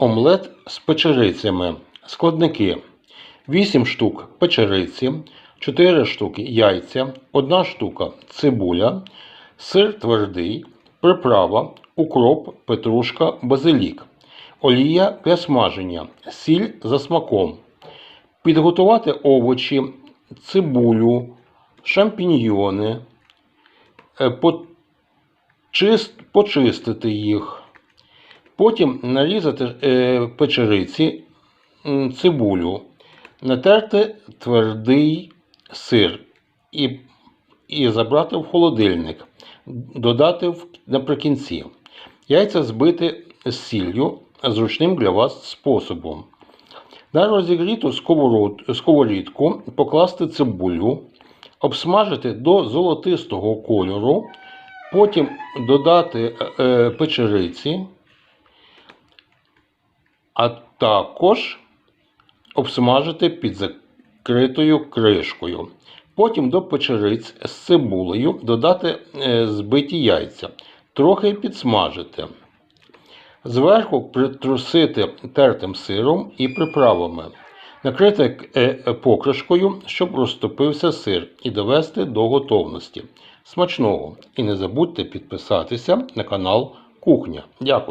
Омлет з печерицями. Складники: 8 штук печериці, 4 штуки яйця, 1 штука цибуля, сир твердий, приправа, укроп, петрушка, базилік, олія для смаження, сіль за смаком. Підготувати овочі, цибулю, шампіньйони, е, почист- почистити їх. Потім нарізати е, печериці, цибулю, натерти твердий сир і, і забрати в холодильник, додати наприкінці. Яйця збити з сіллю зручним для вас способом. На розігріту сковорідку покласти цибулю, обсмажити до золотистого кольору, потім додати е, е, печериці, а також обсмажити під закритою кришкою. Потім до печериць з цибулею додати е, збиті яйця, трохи підсмажити. Зверху притрусити тертим сиром і приправами. Накрити е, покришкою, щоб розтопився сир, і довести до готовності. Смачного! І не забудьте підписатися на канал Кухня. Дякую!